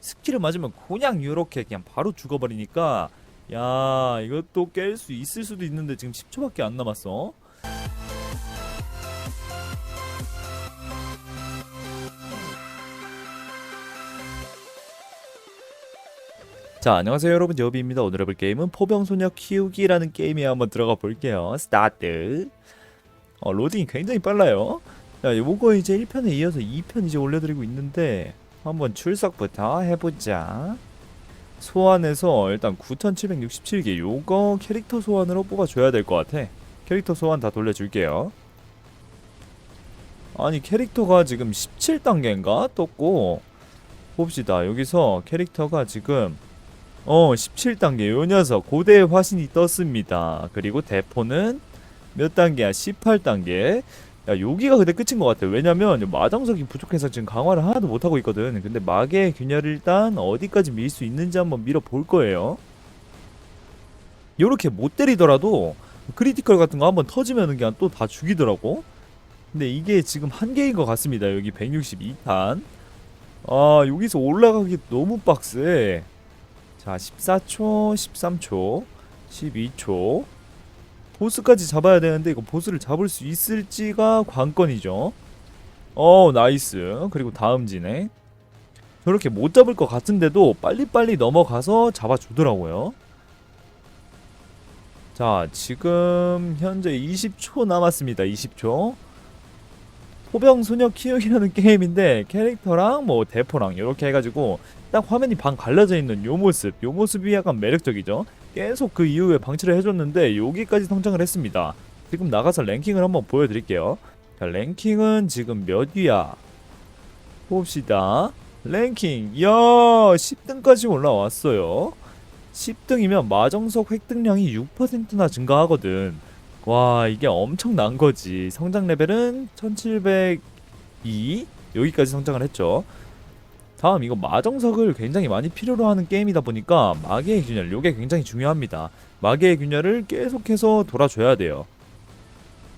스킬을 맞으면 그냥 이렇게 그냥 바로 죽어버리니까 야 이것도 깰 수 있을 수도 있는데 지금 10초밖에 안 남았어. 자 안녕하세요 여러분. 여비입니다. 오늘 해볼 게임은 포병소녀 키우기라는 게임에 한번 들어가 볼게요. 스타트. 어, 로딩이 굉장히 빨라요. 자 요거 이제 1편에 이어서 2편 이제 올려드리고 있는데 한번 출석부터 해보자. 소환해서 일단 9767개 요거 캐릭터 소환으로 뽑아줘야 될 것 같아. 캐릭터 소환 다 돌려줄게요. 아니 캐릭터가 지금 17단계인가? 떴고. 봅시다. 여기서 캐릭터가 지금 어 17단계. 요 녀석 고대의 화신이 떴습니다. 그리고 대포는 몇 단계야? 18단계 야 여기가 근데 끝인 것 같아 왜냐면 마정석이 부족해서 지금 강화를 하나도 못하고 있거든. 근데 마계의 균열을 일단 어디까지 밀 수 있는지 한번 밀어 볼 거예요. 요렇게 못 때리더라도 크리티컬 같은 거 한번 터지면은 그냥 또 다 죽이더라고. 근데 이게 지금 한계인 것 같습니다. 여기 162탄. 아 여기서 올라가기 너무 빡세. 자 14초 13초 12초 보스까지 잡아야 되는데 이거 보스를 잡을 수 있을지가 관건이죠. 어 나이스. 그리고 다음 진행. 저렇게 못 잡을 것 같은데도 빨리빨리 넘어가서 잡아주더라고요. 자 지금 현재 20초 남았습니다. 20초. 포병 소녀 키우기라는 게임인데 캐릭터랑 뭐 대포랑 이렇게 해가지고 딱 화면이 반 갈라져 있는 요 모습, 요 모습이 약간 매력적이죠. 계속 그 이후에 방치를 해줬는데 여기까지 성장을 했습니다. 지금 나가서 랭킹을 한번 보여드릴게요. 자, 랭킹은 지금 몇 위야? 봅시다. 랭킹, 이야, 10등까지 올라왔어요. 10등이면 마정석 획득량이 6%나 증가하거든. 와, 이게 엄청난 거지. 성장 레벨은 1702 여기까지 성장을 했죠. 다음 이거 마정석을 굉장히 많이 필요로 하는 게임이다 보니까 마계의 균열 요게 굉장히 중요합니다. 마계의 균열을 계속해서 돌아줘야 돼요.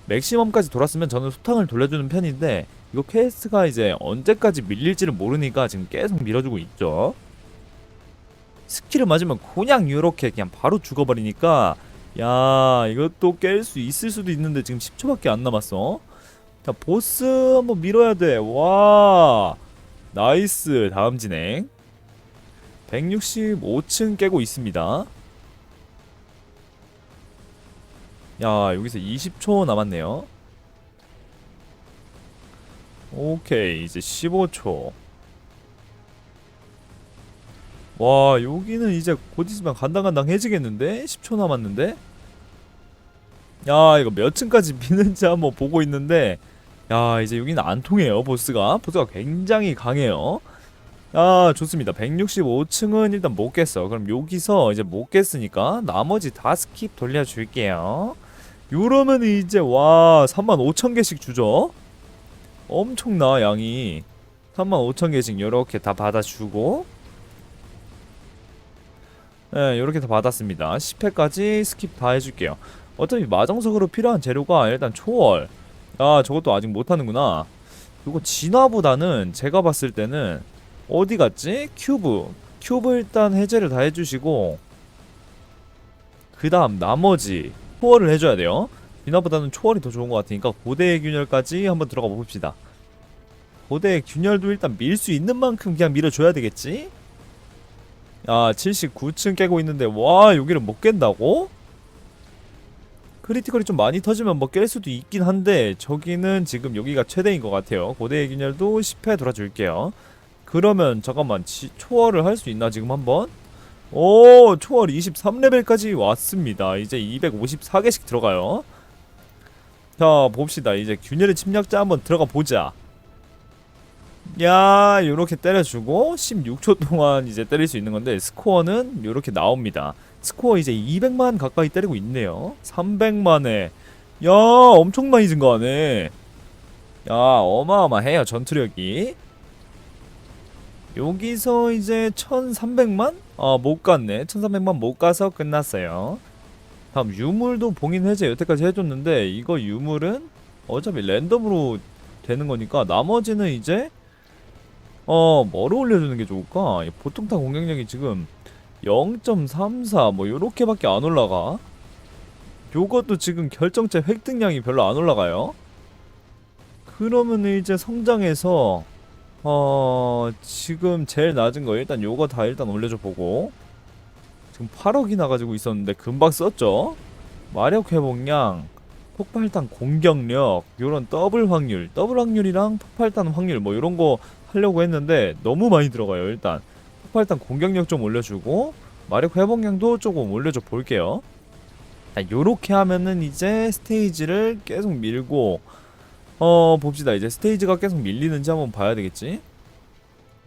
맥시멈까지 돌았으면 저는 소탕을 돌려주는 편인데 이거 퀘스트가 이제 언제까지 밀릴지를 모르니까 지금 계속 밀어주고 있죠. 스킬을 맞으면 그냥 이렇게 그냥 바로 죽어버리니까 야 이것도 깰 수 있을 수도 있는데 지금 10초밖에 안 남았어. 자 보스 한번 밀어야 돼. 와 나이스. 다음 진행. 165층 깨고 있습니다. 야 여기서 20초 남았네요. 오케이 이제 15초. 와 여기는 이제 곧 있으면 간당간당해지겠는데? 10초 남았는데? 야 이거 몇 층까지 미는지 한번 보고 있는데 야 이제 여기는 안 통해요 보스가. 보스가 굉장히 강해요. 아 좋습니다. 165층은 일단 못 깼어. 그럼 여기서 이제 못 깼으니까 나머지 다 스킵 돌려줄게요. 요러면 이제 와 35,000개씩 주죠? 엄청나 양이. 35,000개씩 요렇게 다 받아주고. 네 요렇게 다 받았습니다. 10회까지 스킵 다 해줄게요. 어차피 마정석으로 필요한 재료가 일단 초월 아 저것도 아직 못하는구나 이거 진화보다는 제가 봤을 때는 어디 갔지? 큐브 큐브 일단 해제를 다 해주시고 그 다음 나머지 초월을 해줘야 돼요 진화보다는 초월이 더 좋은 것 같으니까 고대의 균열까지 한번 들어가 봅시다 고대의 균열도 일단 밀 수 있는 만큼 그냥 밀어줘야 되겠지? 아 79층 깨고 있는데 와 여기를 못 깬다고? 크리티컬이 좀 많이 터지면 뭐 깰 수도 있긴 한데 저기는 지금 여기가 최대인 것 같아요. 고대의 균열도 10회 돌아줄게요. 그러면 잠깐만 지, 초월을 할 수 있나 지금 한번? 오 초월 23레벨까지 왔습니다. 이제 254개씩 들어가요. 자 봅시다. 이제 균열의 침략자 한번 들어가 보자. 야 요렇게 때려주고 16초 동안 이제 때릴 수 있는 건데 스코어는 요렇게 나옵니다 스코어 이제 200만 가까이 때리고 있네요. 300만에. 야 엄청 많이 증가하네. 야 어마어마해요 전투력이. 여기서 이제 1300만? 아 못 갔네. 1300만 못 가서 끝났어요. 다음 유물도 봉인 해제 여태까지 해줬는데 이거 유물은 어차피 랜덤으로 되는 거니까 나머지는 이제 어 뭐를 올려주는 게 좋을까? 이 보통탄 공격력이 지금 0.34뭐 요렇게밖에 안 올라가. 요것도 지금 결정체 획득량이 별로 안 올라가요. 그러면 이제 성장해서 어 지금 제일 낮은 거 일단 요거 다 일단 올려줘 보고 지금 8억이 나 가지고 있었는데 금방 썼죠. 마력 회복량, 폭발탄 공격력, 요런 더블 확률, 더블 확률이랑 폭발탄 확률 뭐 요런 거 하려고 했는데 너무 많이 들어가요. 일단 폭발탄 공격력 좀 올려주고 마력 회복량도 조금 올려줘 볼게요. 자, 요렇게 하면은 이제 스테이지를 계속 밀고 어 봅시다. 이제 스테이지가 계속 밀리는지 한번 봐야 되겠지.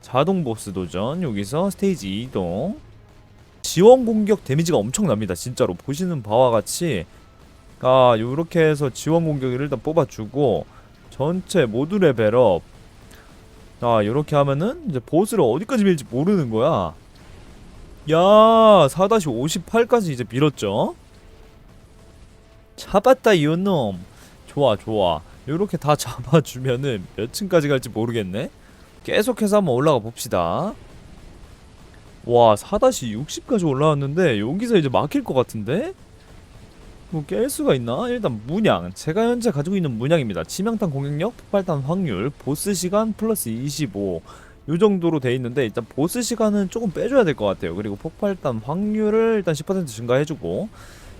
자동 보스 도전 여기서 스테이지 이동 지원 공격 데미지가 엄청납니다. 진짜로 보시는 바와 같이 아 요렇게 해서 지원 공격을 일단 뽑아주고 전체 모두 레벨업 아 요렇게 하면은 이제 보스를 어디까지 밀지 모르는 거야. 야 4-58까지 이제 밀었죠? 잡았다 이놈. 좋아 좋아. 요렇게 다 잡아주면은 몇 층까지 갈지 모르겠네. 계속해서 한번 올라가 봅시다. 와 4-60까지 올라왔는데 여기서 이제 막힐 것 같은데? 뭐 깰 수가 있나? 일단 문양 제가 현재 가지고 있는 문양입니다 치명탄 공격력, 폭발탄 확률, 보스 시간 플러스 25 요 정도로 돼 있는데 일단 보스 시간은 조금 빼줘야 될 것 같아요 그리고 폭발탄 확률을 일단 10% 증가해주고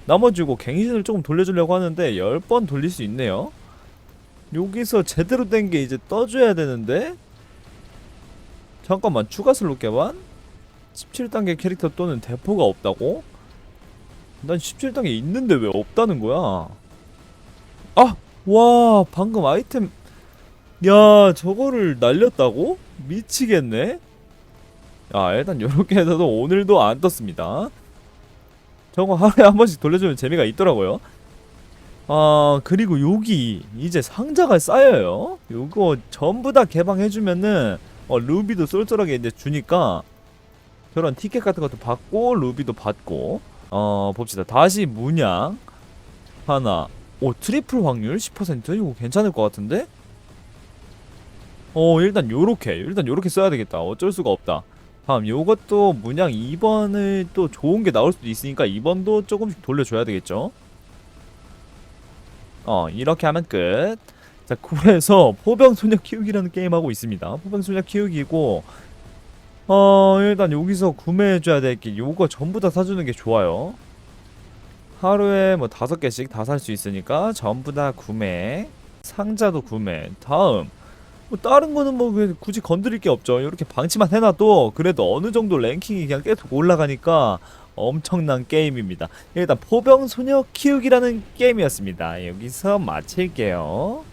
나머지 고 갱신을 조금 돌려주려고 하는데 10번 돌릴 수 있네요 여기서 제대로 된 게 이제 떠줘야 되는데 잠깐만 추가 슬롯 개반? 17단계 캐릭터 또는 대포가 없다고? 난 17단계 있는데 왜 없다는 거야? 아! 와 방금 아이템 야 저거를 날렸다고? 미치겠네 야 일단 요렇게 해서도 오늘도 안 떴습니다 저거 하루에 한 번씩 돌려주면 재미가 있더라고요 아 그리고 여기 이제 상자가 쌓여요 요거 전부 다 개방해주면은 어 루비도 쏠쏠하게 이제 주니까 저런 티켓 같은 것도 받고 루비도 받고 어 봅시다. 다시 문양. 하나. 오 트리플 확률 10% 이거 괜찮을 것 같은데? 어 일단 요렇게 일단 요렇게 써야 되겠다. 어쩔 수가 없다. 다음 요것도 문양 2번을 또 좋은 게 나올 수도 있으니까 2번도 조금씩 돌려줘야 되겠죠? 어 이렇게 하면 끝. 자, 그래서 포병 소녀 키우기라는 게임하고 있습니다. 포병 소녀 키우기고, 어, 일단 여기서 구매해줘야 될 게 요거 전부 다 사주는 게 좋아요. 하루에 뭐 다섯 개씩 다 살 수 있으니까 전부 다 구매. 상자도 구매. 다음. 뭐 다른 거는 뭐 굳이 건드릴 게 없죠. 이렇게 방치만 해놔도 그래도 어느 정도 랭킹이 그냥 계속 올라가니까 엄청난 게임입니다. 일단 포병 소녀 키우기라는 게임이었습니다. 여기서 마칠게요.